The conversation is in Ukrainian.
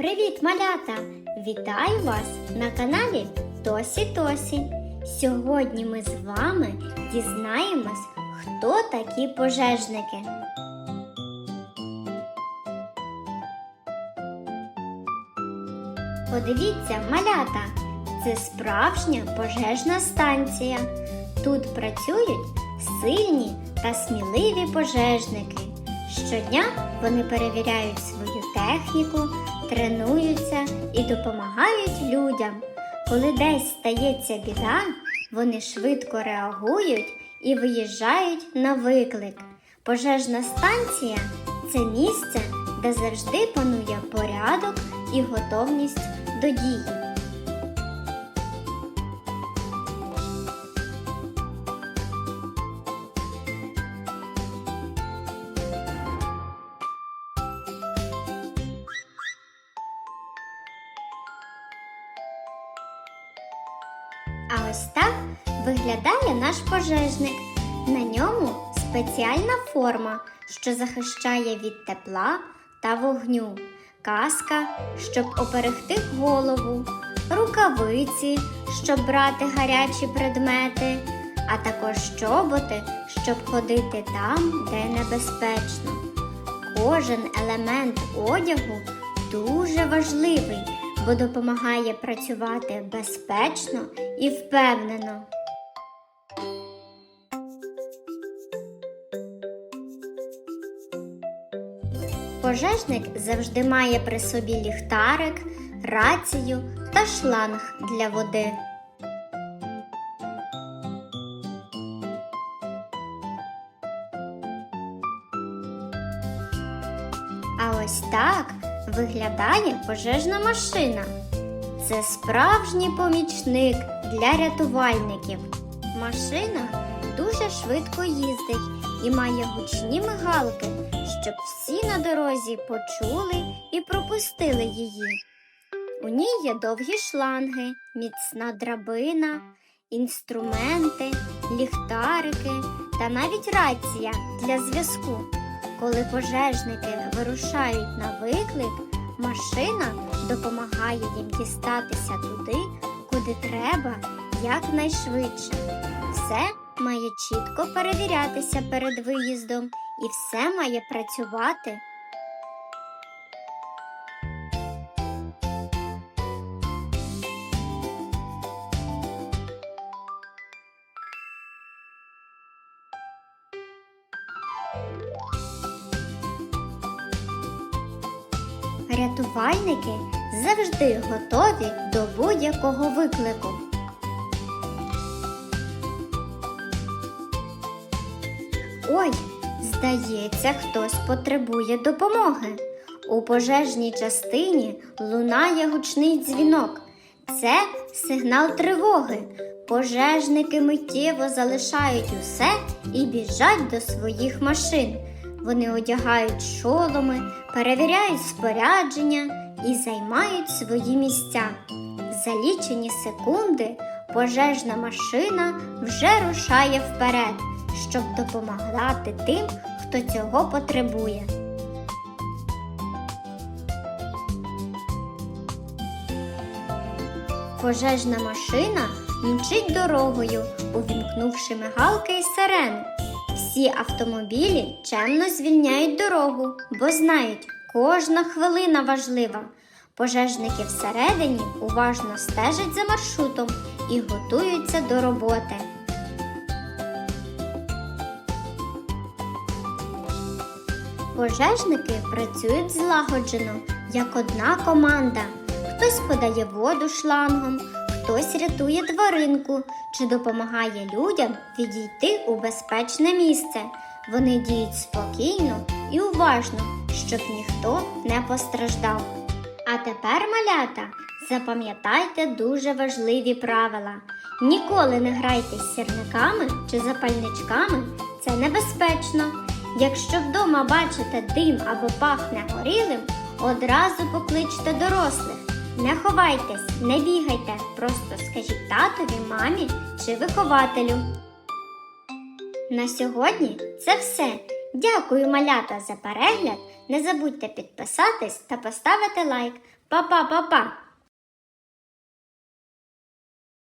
Привіт, малята! Вітаю вас на каналі Тосі Тосі. Сьогодні ми з вами дізнаємось, хто такі пожежники. Подивіться, малята, це справжня пожежна станція. Тут працюють сильні та сміливі пожежники. Щодня вони перевіряють свою техніку, тренуються і допомагають людям. Коли десь стається біда, вони швидко реагують і виїжджають на виклик. Пожежна станція це місце, де завжди панує порядок і готовність до дії. А ось так виглядає наш пожежник. На ньому спеціальна форма, що захищає від тепла та вогню, каска, щоб оберегти голову, рукавиці, щоб брати гарячі предмети, а також чоботи, щоб ходити там, де небезпечно. Кожен елемент одягу дуже важливий, бо допомагає працювати безпечно і впевнено. Пожежник завжди має при собі ліхтарик, рацію та шланг для води. А ось так виглядає пожежна машина. Це справжній помічник для рятувальників. Машина дуже швидко їздить і має гучні мигалки, щоб всі на дорозі почули і пропустили її. У ній є довгі шланги, міцна драбина, інструменти, ліхтарики та навіть рація для зв'язку. Коли пожежники вирушають на виклик, машина допомагає їм дістатися туди, куди треба, якнайшвидше. Все має чітко перевірятися перед виїздом і все має працювати. Рятувальники завжди готові до будь-якого виклику. Ой, здається, хтось потребує допомоги. У пожежній частині лунає гучний дзвінок. Це сигнал тривоги. Пожежники миттєво залишають усе і біжать до своїх машин. Вони одягають шоломи, перевіряють спорядження і займають свої місця. За лічені секунди пожежна машина вже рушає вперед, щоб допомагати тим, хто цього потребує. Пожежна машина мчить дорогою, увімкнувши мигалки і сирени. Всі автомобілі чемно звільняють дорогу, бо знають, кожна хвилина важлива. Пожежники всередині уважно стежать за маршрутом і готуються до роботи. Пожежники працюють злагоджено, як одна команда. Хтось подає воду шлангом, хтось рятує тваринку чи допомагає людям відійти у безпечне місце. Вони діють спокійно і уважно, щоб ніхто не постраждав. А тепер, малята, запам'ятайте дуже важливі правила. Ніколи не грайте з сірниками чи запальничками, це небезпечно. Якщо вдома бачите дим або пахне горілим, одразу покличте дорослих. Не ховайтесь, не бігайте, просто скажіть татові, мамі чи вихователю. На сьогодні це все. Дякую, малята, за перегляд. Не забудьте підписатись та поставити лайк. Па-па, па-па.